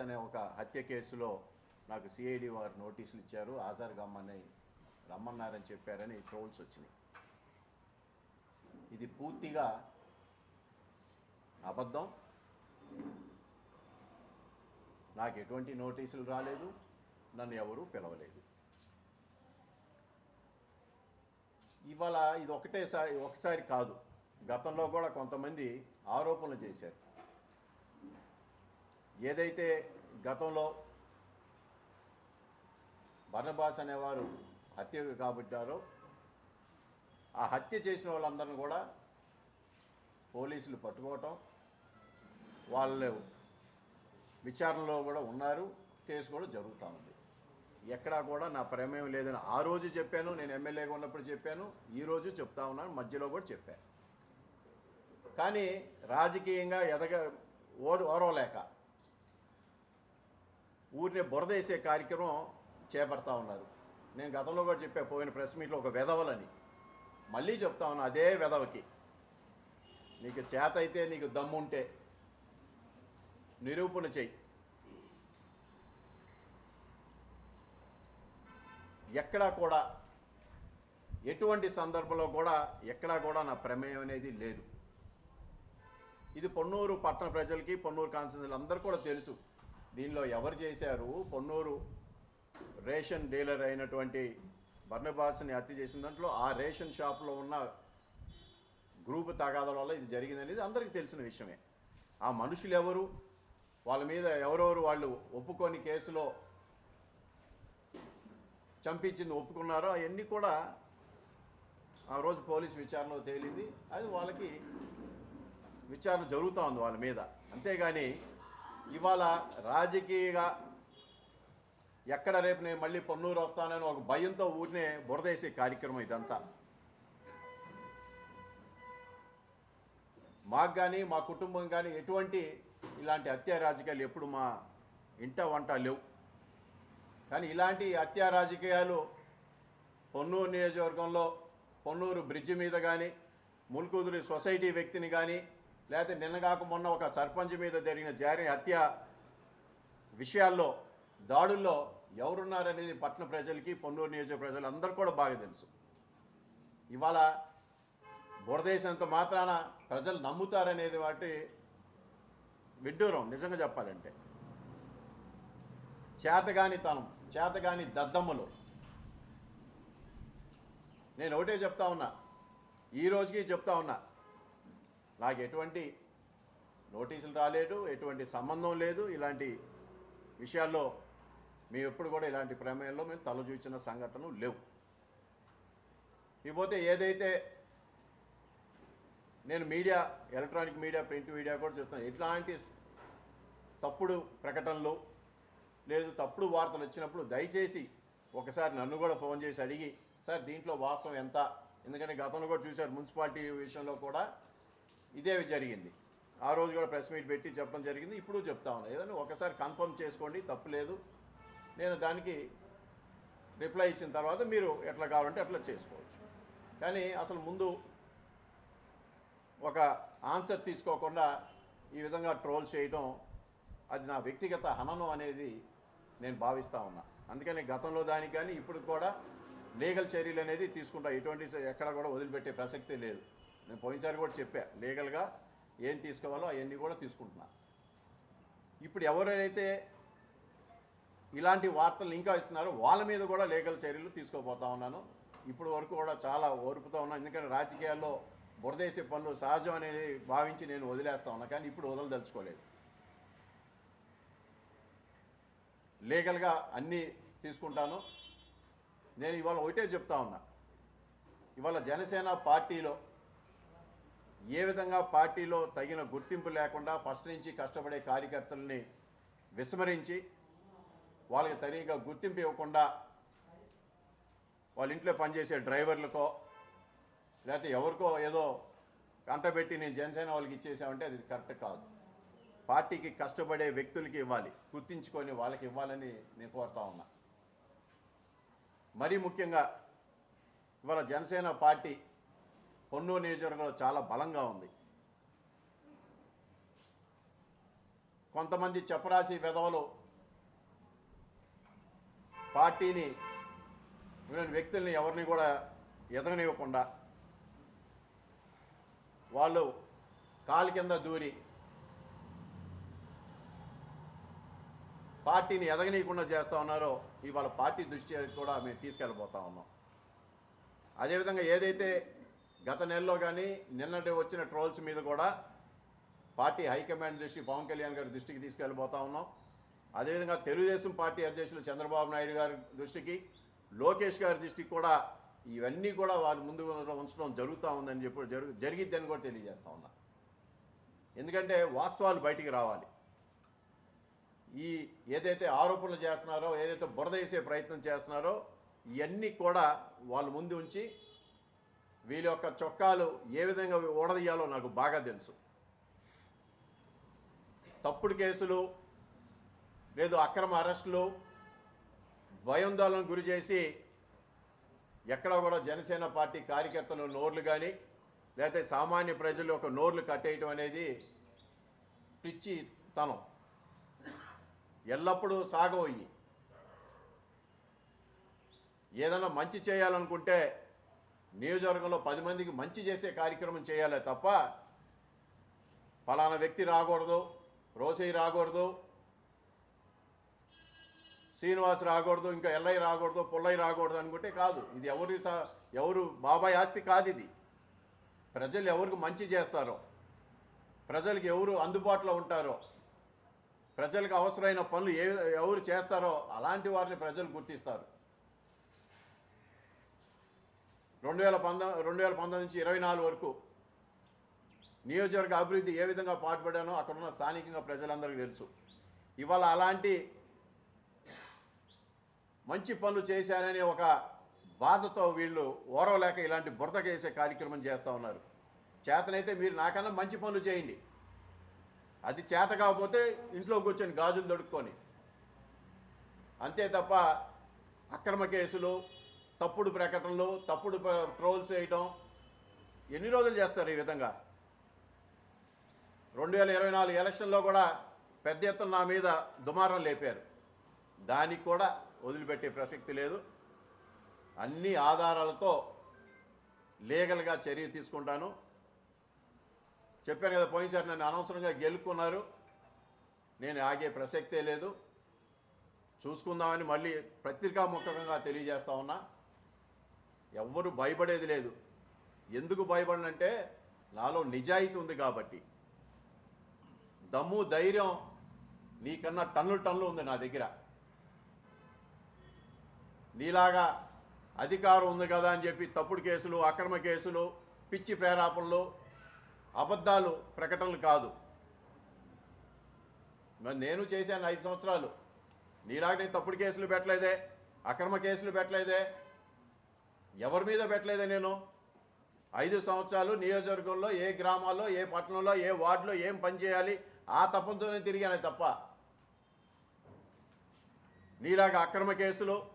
అనే ఒక హత్య కేసులో నాకు సిఐడి వారు నోటీసులు ఇచ్చారు. హాజరు గమ్మని రమ్మన్నారని చెప్పారని ట్రోల్స్ వచ్చినాయి. ఇది పూర్తిగా అబద్ధం. నాకు ఎటువంటి నోటీసులు రాలేదు. నన్ను ఎవరూ పిలవలేదు. ఇవాళ ఇది ఒకటేసారి ఒకసారి కాదు. గతంలో కూడా కొంతమంది ఆరోపణలు చేశారు. ఏదైతే గతంలో బర్ణబాస్ అనేవారు హత్య కాబట్టారో ఆ హత్య చేసిన వాళ్ళందరిని కూడా పోలీసులు పట్టుకోవటం వాళ్ళు విచారణలో కూడా ఉన్నారు. కేసు కూడా జరుగుతూ ఉంది. ఎక్కడా కూడా నా ప్రమేయం లేదని ఆ రోజు చెప్పాను. నేను ఎమ్మెల్యేగా ఉన్నప్పుడు చెప్పాను. ఈ రోజు చెప్తా ఉన్నాను. మధ్యలో కూడా చెప్పాను కానీ రాజకీయంగా ఎదగ ఓరు ఓరవలేక ఊరిని బురదేసే కార్యక్రమం చేపడతా ఉన్నారు. నేను గతంలో కూడా చెప్పా పోయిన ప్రెస్ మీట్లో ఒక వెధవలని. మళ్ళీ చెప్తా ఉన్నా అదే వెధవకి. నీకు చేత అయితే నీకు దమ్ముంటే నిరూపణ చెయ్యి. ఎక్కడా కూడా ఎటువంటి సందర్భంలో కూడా ఎక్కడా కూడా నా ప్రమేయం అనేది లేదు. ఇది పొన్నూరు పట్టణ ప్రజలకి పొన్నూరు కాన్స్టిట్యూన్సీలు అందరూ కూడా తెలుసు. దీనిలో ఎవరు చేశారు? పొన్నూరు రేషన్ డీలర్ అయినటువంటి బర్ణబాస్ని హత్య చేసిన దాంట్లో ఆ రేషన్ షాప్లో ఉన్న గ్రూప్ తగాదాల వల్ల ఇది జరిగిందనేది అందరికీ తెలిసిన విషయమే. ఆ మనుషులు ఎవరు? వాళ్ళ మీద ఎవరెవరు వాళ్ళు ఒప్పుకొని కేసులో చంపించింది ఒప్పుకున్నారో అవన్నీ కూడా ఆ రోజు పోలీస్ విచారణలో తేలింది. అది వాళ్ళకి విచారణ జరుగుతూ ఉంది వాళ్ళ మీద. అంతేగాని ఇవాళ రాజకీయగా ఎక్కడ రేపు నేను మళ్ళీ పొన్నూరు వస్తానని ఒక భయంతో ఊరినే బురదేసే కార్యక్రమం ఇదంతా. మాకు కానీ మా కుటుంబం కానీ ఎటువంటి ఇలాంటి హత్యా రాజకీయాలు ఎప్పుడు మా ఇంట వంట లేవు. కానీ ఇలాంటి హత్యా రాజకీయాలు పొన్నూరు నియోజకవర్గంలో పొన్నూరు బ్రిడ్జి మీద కానీ ముల్కూదురి సొసైటీ వ్యక్తిని కానీ లేకపోతే నిన్నగాక మొన్న ఒక సర్పంచ్ మీద జరిగిన జారీ హత్య విషయాల్లో దాడుల్లో ఎవరున్నారనేది పట్టణ ప్రజలకి పొన్నూరు నియోజక ప్రజలందరూ కూడా బాగా తెలుసు. ఇవాళ బురదేశంత మాత్రాన ప్రజలు నమ్ముతారనేది వాటి విడ్డూరం నిజంగా చెప్పాలంటే. చేతగాని తనం చేతగాని దద్దమ్మలు. నేను ఒకటే చెప్తా ఉన్నా ఈ రోజుకి చెప్తా ఉన్నా నాకు ఎటువంటి నోటీసులు రాలేదు ఎటువంటి సంబంధం లేదు. ఇలాంటి విషయాల్లో మేము ఎప్పుడు కూడా ఇలాంటి ప్రమేయంలో మేము తలచూచిన సంఘటనలు లేవు. ఇకపోతే ఏదైతే నేను media electronic media print media కూడా చూస్తున్నాను. ఇట్లాంటి తప్పుడు ప్రకటనలు లేదు తప్పుడు వార్తలు వచ్చినప్పుడు దయచేసి ఒకసారి నన్ను కూడా ఫోన్ చేసి అడిగి సార్ దీంట్లో వాస్తవం ఎంత? ఎందుకంటే గతంలో కూడా చూశారు మున్సిపాలిటీ విషయంలో కూడా ఇదే జరిగింది. ఆ రోజు కూడా ప్రెస్ మీట్ పెట్టి చెప్పడం జరిగింది. ఇప్పుడు చెప్తా ఉన్నా. ఏదైనా ఒకసారి కన్ఫర్మ్ చేసుకోండి. తప్పులేదు నేను దానికి రిప్లై ఇచ్చిన తర్వాత మీరు ఎట్లా కావాలంటే అట్లా చేసుకోవచ్చు. కానీ అసలు ముందు ఒక ఆన్సర్ తీసుకోకుండా ఈ విధంగా ట్రోల్ చేయడం అది నా వ్యక్తిగత హననం అనేది నేను భావిస్తూ ఉన్నా. అందుకని గతంలో దానికి కానీ ఇప్పుడు కూడా లీగల్ చర్యలు అనేది తీసుకుంటా. ఎటువంటి ఎక్కడ కూడా వదిలిపెట్టే ప్రసక్తే లేదు. నేను పోయినసారి కూడా చెప్పా లీగల్గా ఏం తీసుకోవాలో అవన్నీ కూడా తీసుకుంటున్నా. ఇప్పుడు ఎవరైతే ఇలాంటి వార్తలు ఇంకా ఇస్తున్నారో వాళ్ళ మీద కూడా లీగల్ చర్యలు తీసుకోబోతా ఉన్నాను. ఇప్పుడు వరకు కూడా చాలా ఓర్పుతా ఉన్నాను ఎందుకంటే రాజకీయాల్లో బురదేసే పనులు సహజం అనేది భావించి నేను వదిలేస్తా ఉన్నా కానీ ఇప్పుడు వదలదలుచుకోలేదు లీగల్గా అన్నీ తీసుకుంటాను. నేను ఇవాళ ఒకటే చెప్తా ఉన్నా. ఇవాళ జనసేన పార్టీలో ఏ విధంగా పార్టీలో తగిన గుర్తింపు లేకుండా ఫస్ట్ నుంచి కష్టపడే కార్యకర్తల్ని విస్మరించి వాళ్ళకి తగిన గుర్తింపు ఇవ్వకుండా వాళ్ళ ఇంట్లో పనిచేసే డ్రైవర్లకో లేకపోతే ఎవరికో ఏదో కంటబెట్టి నేను జనసేన వాళ్ళకి ఇచ్చేసామంటే అది కరెక్ట్ కాదు. పార్టీకి కష్టపడే వ్యక్తులకి ఇవ్వాలి గుర్తించుకొని వాళ్ళకి ఇవ్వాలని నేను కోరుతా ఉన్నా. మరీ ముఖ్యంగా ఇవాళ జనసేన పార్టీ పొన్నూరు నియోజకవర్గంలో చాలా బలంగా ఉంది. కొంతమంది చెప్పరాసి విధవలు పార్టీని వ్యక్తుల్ని ఎవరిని కూడా ఎదగనివ్వకుండా వాళ్ళు కాలు కింద దూరి పార్టీని ఎదగనీయకుండా చేస్తూ ఉన్నారో ఇవాళ పార్టీ దృష్టి కూడా మేము తీసుకెళ్ళిపోతా ఉన్నాం. అదేవిధంగా ఏదైతే గత నెలలో కానీ నిన్నటి వచ్చిన ట్రోల్స్ మీద కూడా పార్టీ హైకమాండ్ దృష్టి పవన్ కళ్యాణ్ గారి దృష్టికి తీసుకెళ్ళిపోతా ఉన్నాం. అదేవిధంగా తెలుగుదేశం పార్టీ అధ్యక్షులు చంద్రబాబు నాయుడు గారి దృష్టికి లోకేష్ గారి దృష్టికి కూడా ఇవన్నీ కూడా వారి ముందు ఉంచడం జరుగుతూ ఉందని చెప్పి జరుగు జరిగిద్దని కూడా తెలియజేస్తా ఉన్నా. ఎందుకంటే వాస్తవాలు బయటికి రావాలి. ఈ ఏదైతే ఆరోపణలు చేస్తున్నారో ఏదైతే బురద వేసే ప్రయత్నం చేస్తున్నారో ఇవన్నీ కూడా వాళ్ళ ముందు ఉంచి వీళ్ళ యొక్క చొక్కాలు ఏ విధంగా ఊడదీయాలో నాకు బాగా తెలుసు. తప్పుడు కేసులు లేదు అక్రమ అరెస్టులు భయోందోళన గురి చేసి ఎక్కడ కూడా జనసేన పార్టీ కార్యకర్తలు నోర్లు కానీ లేకపోతే సామాన్య ప్రజలు ఒక నోర్లు కట్టేయటం అనేది పిచ్చి తనం. ఎల్లప్పుడూ సాగబోయి ఏదైనా మంచి చేయాలనుకుంటే నియోజకవర్గంలో పది మందికి మంచి చేసే కార్యక్రమం చేయాలి తప్ప ఫలానా వ్యక్తి రాకూడదు రోసయ్య రాకూడదు శ్రీనివాస్ రాకూడదు ఇంకా ఎల్లయ్య రాకూడదు పుల్లయ్య రాకూడదు అనుకుంటే కాదు. ఇది ఎవరి సా ఎవరు బాబాయ్ ఆస్తి కాదు ఇది. ప్రజలు ఎవరికి మంచి చేస్తారో ప్రజలకు ఎవరు అందుబాటులో ఉంటారో ప్రజలకు అవసరమైన పనులు ఏ ఎవరు చేస్తారో అలాంటి వారిని ప్రజలు గుర్తిస్తారు. రెండు వేల పంతొమ్మిది రెండు వేల పంతొమ్మిది నుంచి ఇరవై నాలుగు వరకు నియోజకవర్గ అభివృద్ధి ఏ విధంగా పాటుపడానో అక్కడున్న స్థానికంగా ప్రజలందరికీ తెలుసు. ఇవాళ అలాంటి మంచి పనులు చేశారనే ఒక బాధతో వీళ్ళు ఓరవలేక ఇలాంటి బురదకేసే కార్యక్రమం చేస్తూ ఉన్నారు. చేతనైతే మీరు నాకన్నా మంచి పనులు చేయండి. అది చేత కాకపోతే ఇంట్లో కూర్చొని గాజులు దొడుక్కొని అంతే తప్ప అక్రమ కేసులు తప్పుడు ప్రకటనలు తప్పుడు ట్రోల్స్ వేయటం ఎన్ని రోజులు చేస్తారు ఈ విధంగా? రెండు వేల ఇరవై నాలుగు ఎలక్షన్లో కూడా పెద్ద ఎత్తున నా మీద దుమారం లేపారు. దానికి కూడా వదిలిపెట్టే ప్రసక్తి లేదు. అన్ని ఆధారాలతో లీగల్గా చర్య తీసుకుంటాను. చెప్పాను కదా పోయినసారి నన్ను అనవసరంగా గెలుక్కున్నారు. నేను ఆగే ప్రసక్తే లేదు. చూసుకుందామని మళ్ళీ పత్రికాముఖంగా తెలియజేస్తా ఉన్నా. ఎవ్వరు భయపడేది లేదు. ఎందుకు భయపడనంటే నాలో నిజాయితీ ఉంది కాబట్టి. దమ్ము ధైర్యం నీకన్నా టన్నులు టన్నులు ఉంది నా దగ్గర. నీలాగా అధికారం ఉంది కదా అని చెప్పి తప్పుడు కేసులు అక్రమ కేసులు పిచ్చి ప్రేరాపణలు అబద్ధాలు ప్రకటనలు కాదు. మరి నేను చేశాను ఐదు సంవత్సరాలు. నీలాగా నేను తప్పుడు కేసులు పెట్టలేదే అక్రమ కేసులు పెట్టలేదే ఎవరి మీద పెట్టలేదే నేను? ఐదు సంవత్సరాలు నియోజకవర్గంలో ఏ గ్రామాల్లో ఏ పట్టణంలో ఏ వార్డులో ఏం పని చేయాలి? ఆ తపంతోనే తిరిగాను తప్ప. నీలాగా అక్రమ కేసులు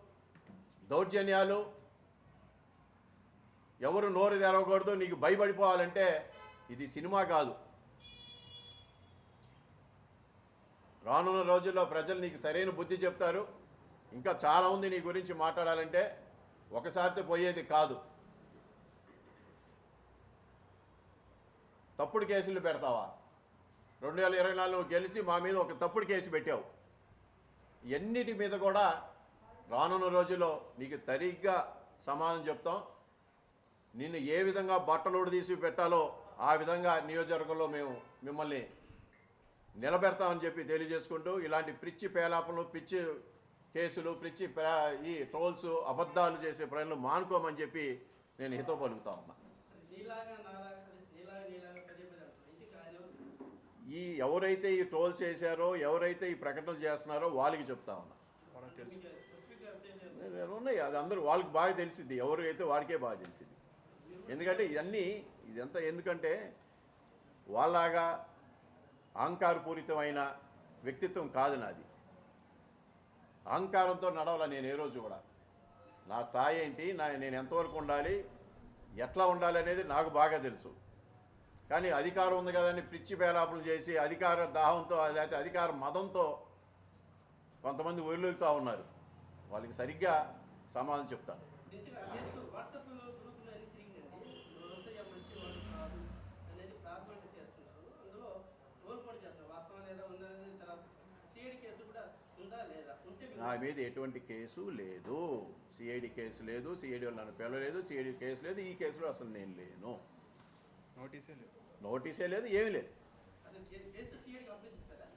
దౌర్జన్యాలు ఎవరు నోరు తెరవకూడదు నీకు భయపడిపోవాలంటే ఇది సినిమా కాదు. రానున్న రోజుల్లో ప్రజలు నీకు సరైన బుద్ధి చెప్తారు. ఇంకా చాలా ఉంది నీ గురించి మాట్లాడాలంటే. ఒకసారితో పోయేది కాదు. తప్పుడు కేసులు పెడతావా? రెండు వేల ఇరవై నాలుగు గెలిచి మా మీద ఒక తప్పుడు కేసు పెట్టావు. ఎన్నిటి మీద కూడా రానున్న రోజుల్లో నీకు తరిగ్గా సమాధానం చెప్తాం. నిన్ను ఏ విధంగా బట్టలోడు తీసి పెట్టాలో ఆ విధంగా నియోజకవర్గంలో మేము మిమ్మల్ని నిలబెడతామని చెప్పి తెలియజేసుకుంటూ ఇలాంటి పిచ్చి పేలాపలు పిచ్చి కేసులు పిచ్చి ప్రా- ఈ ట్రోల్స్ అబద్ధాలు చేసే ప్రజలు మానుకోమని చెప్పి నేను హితో పలుకుతా ఉన్నా. నీలాగా నాలాగా నీలాగా నీలాగా పదే పదే అంటున్నా. ఇది కాదు. ఈ ఎవరైతే ఈ ట్రోల్స్ చేశారో ఎవరైతే ఈ ప్రకటనలు చేస్తున్నారో వాళ్ళకి చెప్తా ఉన్నా. ఉన్నాయి. అది అందరూ వాళ్ళకి బాగా తెలిసింది ఎవరు అయితే వాడికే బాగా తెలిసింది ఎందుకంటే ఇవన్నీ ఇదంతా ఎందుకంటే వాళ్ళలాగా అహంకారపూరితమైన వ్యక్తిత్వం కాదు నాది. అహంకారంతో నడవాల నేను ఏ రోజు కూడా. నా స్థాయి ఏంటి? నా నేను ఎంతవరకు ఉండాలి? ఎట్లా ఉండాలి అనేది నాకు బాగా తెలుసు. కానీ అధికారం ఉంది కదని పిచ్చి పేలాపులు చేసి అధికార దాహంతో లేకపోతే అధికార మదంతో కొంతమంది ఒళ్ళుగుతూ ఉన్నారు. వాళ్ళకి సరిగ్గా సమాధానం చెప్తాను నిజంగా కేసు వాట్సాప్లో గ్రూపులో అన్ని తిరిగిందండి రోసయ్య మంచి వాడు కాదు అనేది ప్రార్థన చేస్తున్నారు అందులో తోల్పాటు చేస్తారు వాస్తవం లేదా ఉందా అనేది తర్వాత సిఐడి కేసు కూడా ఉందా లేదా ఉంటే మీరు- నా మీద ఎటువంటి కేసు లేదు. సిఐడి కేసు లేదు సిఐడి వాళ్ళు నన్ను పిలవలేదు సిఐడి కేసు లేదు ఈ కేసులో అసలు నేను లేను. నోటీసే లేదు. నోటీసే లేదు ఏమీ లేదు.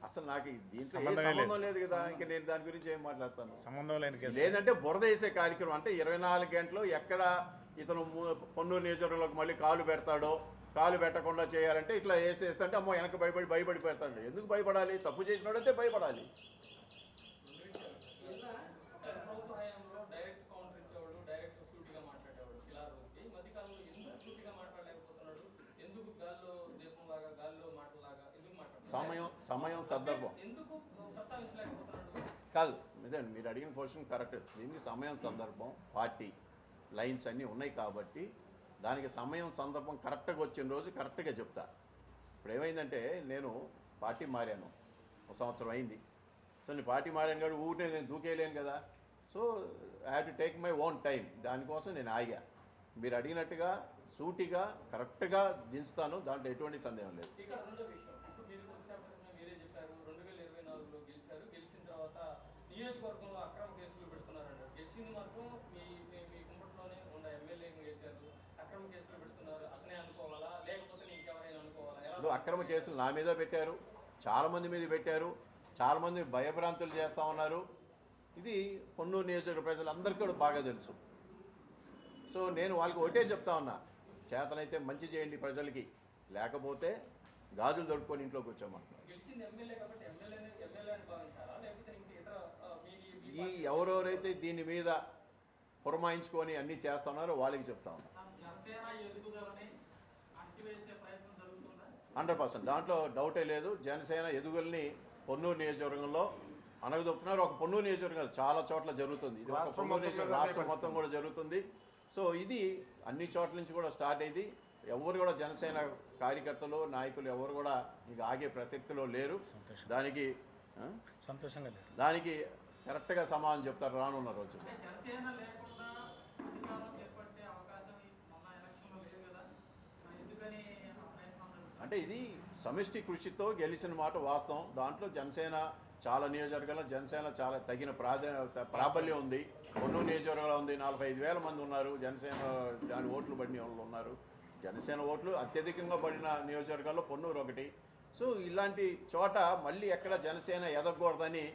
అసలు నాకు దీంట్లో ఏ. సంబంధం లేదు కదా ఇంకా నేను దాని గురించి ఏం మాట్లాడతాను? సంబంధం లేని కేసు. లేదంటే బురద వేసే కార్యక్రమం అంటే ఇరవై నాలుగు గంటలు ఎక్కడ ఇతను పొన్నూరు నియోజకవర్గంలోకి మళ్ళీ కాలు పెడతాడో కాలు పెట్టకుండా చేయాలంటే ఇట్లా వేసేస్తే అంటే అమ్మో వెనక భయపడి భయపడి పెడతాడు ఎందుకు భయపడాలి? తప్పు చేసినాడంటే భయపడాలి. సమయం సందర్భం. కాదు ఇదే మీరు అడిగిన క్వశ్చన్ కరెక్ట్ దీనికి సమయం సందర్భం పార్టీ లైన్స్ అన్నీ ఉన్నాయి కాబట్టి దానికి సమయం సందర్భం కరెక్ట్గా వచ్చిన రోజు కరెక్ట్గా చెప్తా. ఇప్పుడు ఏమైందంటే నేను పార్టీ మారాను. ఒక సంవత్సరం అయింది. సో నేను పార్టీ మారాను కాబట్టి ఊరినే నేను దూకేయలేను కదా. So I have to take my own time దానికోసం నేను ఆగా. మీరు అడిగినట్టుగా సూటిగా కరెక్ట్గా దించుతాను. దాంట్లో ఎటువంటి సందేహం లేదు ఇక్కడ రెండో విషయం ఇప్పుడు మీరు కొద్దిసేపటి మీరే చెప్పారు రెండు వేల ఇరవై నాలుగులో గెలిచారు గెలిచిన తర్వాత నియోజకవర్గంలో అక్రమ కేసులు పెడుతున్నారన్నారు గెలిచింది మాత్రం మీ మీ- మీ కుంపట్లోనే ఉన్న ఎమ్మెల్యేని గెలిచారు అక్రమ కేసులు పెడుతున్నారు అతనే అనుకోవాలా లేకపోతే ఇంకెవరైనా అనుకోవాలా ఎలా ఇప్పుడు అక్రమ కేసులు నా మీద పెట్టారు చాలామంది మీద పెట్టారు చాలామంది భయభ్రాంతులు చేస్తూ ఉన్నారు. ఇది పొన్నూరు నియోజకవర్గ ప్రజలందరికీ కూడా బాగా తెలుసు. సో నేను వాళ్ళకి ఒకటే చెప్తా ఉన్నా చేతనైతే మంచి చేయండి ప్రజలకి లేకపోతే గాజులు దొడుక్కొని ఇంట్లో కూర్చోమంటున్నారు ఈ ఎవరెవరైతే దీని మీద పురమాయించుకొని అన్నీ చేస్తున్నారో వాళ్ళకి చెప్తా ఉన్నా జనసేన ఎదుగుదలని అణచివేసే ప్రయత్నం జరుగుతుందా హండ్రెడ్ పర్సెంట్. దాంట్లో డౌటే లేదు. జనసేన ఎదుగుల్ని పొన్నూరు నియోజకవర్గంలో అనగదొప్పుతున్నారు ఒక పొన్నూరు నియోజకవర్గం చాలా చోట్ల జరుగుతుంది. ఇది ఒక రాష్ట్రం పొన్నూరు మొత్తం నియోజకవర్గం కూడా రాష్ట్రం మొత్తం కూడా జరుగుతుంది. సో ఇది అన్ని చోట్ల నుంచి కూడా స్టార్ట్ అయింది. ఎవరు కూడా జనసేన కార్యకర్తలు నాయకులు ఎవరు కూడా ఇక ఆగే ప్రసక్తిలో లేరు. సంతోషం. దానికి? సంతోషంగా లేదు. దానికి కరెక్ట్గా సమాధానం చెప్తారు రానున్న రోజు అంటే జనసేన లేకుండా అధికారం చేపట్టే అవకాశం ఈ మొన్న ఎలక్షన్లో లేదు కదా మరి ఎందుకని ఆ ప్రయత్నం జరుగుతుంది అంటే ఇది సమిష్టి కృషితో గెలిచిన మాట వాస్తవం. దాంట్లో జనసేన చాలా నియోజకవర్గాల్లో జనసేన చాలా తగిన ప్రాధాన్య ప్రాబల్యం ఉంది. పొన్నూరు నియోజకవర్గంలో ఉంది. నలభై ఐదు వేల మంది ఉన్నారు. జనసేన దాని ఓట్లు పడిన వాళ్ళు ఉన్నారు. జనసేన ఓట్లు అత్యధికంగా పడిన నియోజకవర్గాల్లో పొన్నూరు ఒకటి. సో ఇలాంటి చోట మళ్ళీ ఎక్కడ జనసేన ఎదగకూడదని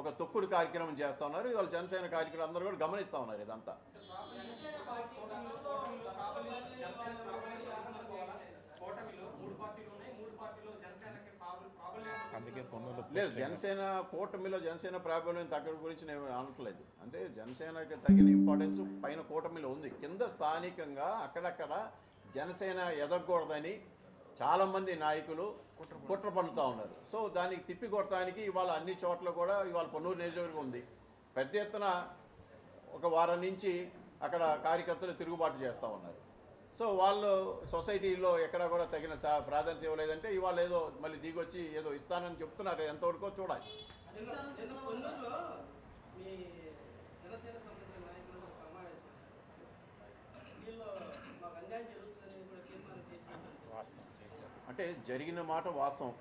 ఒక తొక్కుడు కార్యక్రమం చేస్తూ ఉన్నారు. ఇవాళ జనసేన కార్యక్రమం అందరూ కూడా గమనిస్తూ ఉన్నారు ఇదంతా జనసేన పార్టీ కూటమిలో కూటమిలో ప్రాబల్యం జనసేన ప్రాబల్యం అనుకోవాలా కూటమిలో మూడు పార్టీలు ఉన్నాయి మూడు పార్టీలో జనసేనకి ప్రాబల్యం ప్రాబల్యం అందుకే పన్నులు లేదు జనసేన కూటమిలో జనసేన ప్రాబల్యం తగ్గడం గురించి నేను అనట్లేదు. అంటే జనసేనకి తగిన ఇంపార్టెన్స్ పైన కూటమిలో ఉంది. కింద స్థానికంగా అక్కడక్కడ జనసేన ఎదగకూడదని చాలామంది నాయకులు కుట్ర పన్నుతూ ఉన్నారు. సో దానికి తిప్పి కొడటానికి ఇవాళ అన్ని చోట్ల కూడా ఇవాళ పొన్నూరు నియోజకవర్గం ఉంది. పెద్ద ఎత్తున ఒక వారం నుంచి అక్కడ కార్యకర్తలు తిరుగుబాటు చేస్తూ ఉన్నారు. సో వాళ్ళు సొసైటీలో ఎక్కడా కూడా తగిన సా- ప్రాధాన్యత ఇవ్వలేదంటే ఇవాళ ఏదో మళ్ళీ దిగొచ్చి ఏదో ఇస్తానని చెప్తున్నారు. ఎంతవరకు చూడాలి. వాస్తవం అంటే జరిగిన మాట వాస్తవం.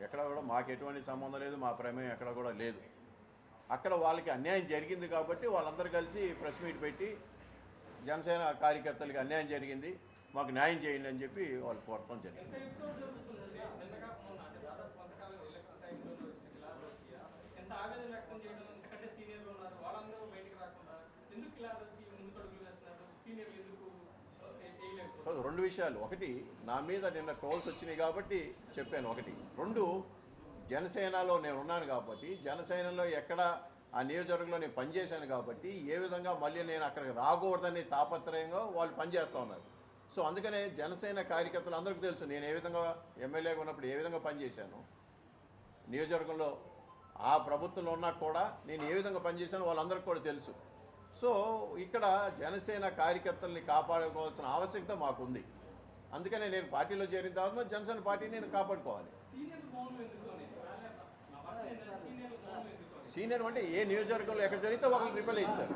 ఎక్కడ కూడా మాకు ఎటువంటి సంబంధం లేదు మా ప్రమేయం ఎక్కడ కూడా లేదు. అక్కడ వాళ్ళకి అన్యాయం జరిగింది కాబట్టి వాళ్ళందరూ కలిసి ప్రెస్ మీట్ పెట్టి జనసేన కార్యకర్తలకి అన్యాయం జరిగింది మాకు న్యాయం చేయండి అని చెప్పి వాళ్ళు కోరటం జరిగింది. రెండు విషయాలు. ఒకటి నా మీద నిన్న ట్రోల్స్ వచ్చినాయి కాబట్టి చెప్పాను ఒకటి. రెండు జనసేనలో నేను ఉన్నాను కాబట్టి జనసేనలో ఎక్కడ ఆ నియోజకవర్గంలో నేను పనిచేశాను కాబట్టి ఏ విధంగా మళ్ళీ నేను అక్కడికి రాకూడదని తాపత్రయంగా వాళ్ళు పనిచేస్తూ ఉన్నారు. సో అందుకనే జనసేన కార్యకర్తలు అందరికీ తెలుసు నేను ఏ విధంగా ఎమ్మెల్యేగా ఉన్నప్పుడు ఏ విధంగా పనిచేశాను. నియోజకవర్గంలో ఆ ప్రభుత్వంలో ఉన్నా కూడా నేను ఏ విధంగా పనిచేశాను వాళ్ళందరికీ కూడా తెలుసు. సో ఇక్కడ జనసేన కార్యకర్తల్ని కాపాడుకోవాల్సిన ఆవశ్యకత మాకుంది. అందుకనే నేను పార్టీలో చేరిన తర్వాత జనసేన పార్టీని నేను కాపాడుకోవాలి. సీనియర్ అంటే ఏ నియోజకవర్గంలో ఎక్కడ జరిగితే ఒక రిపేర్ ఇస్తారు.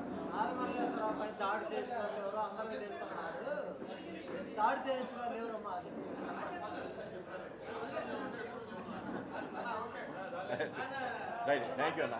రైట్ థ్యాంక్ యూ అన్న.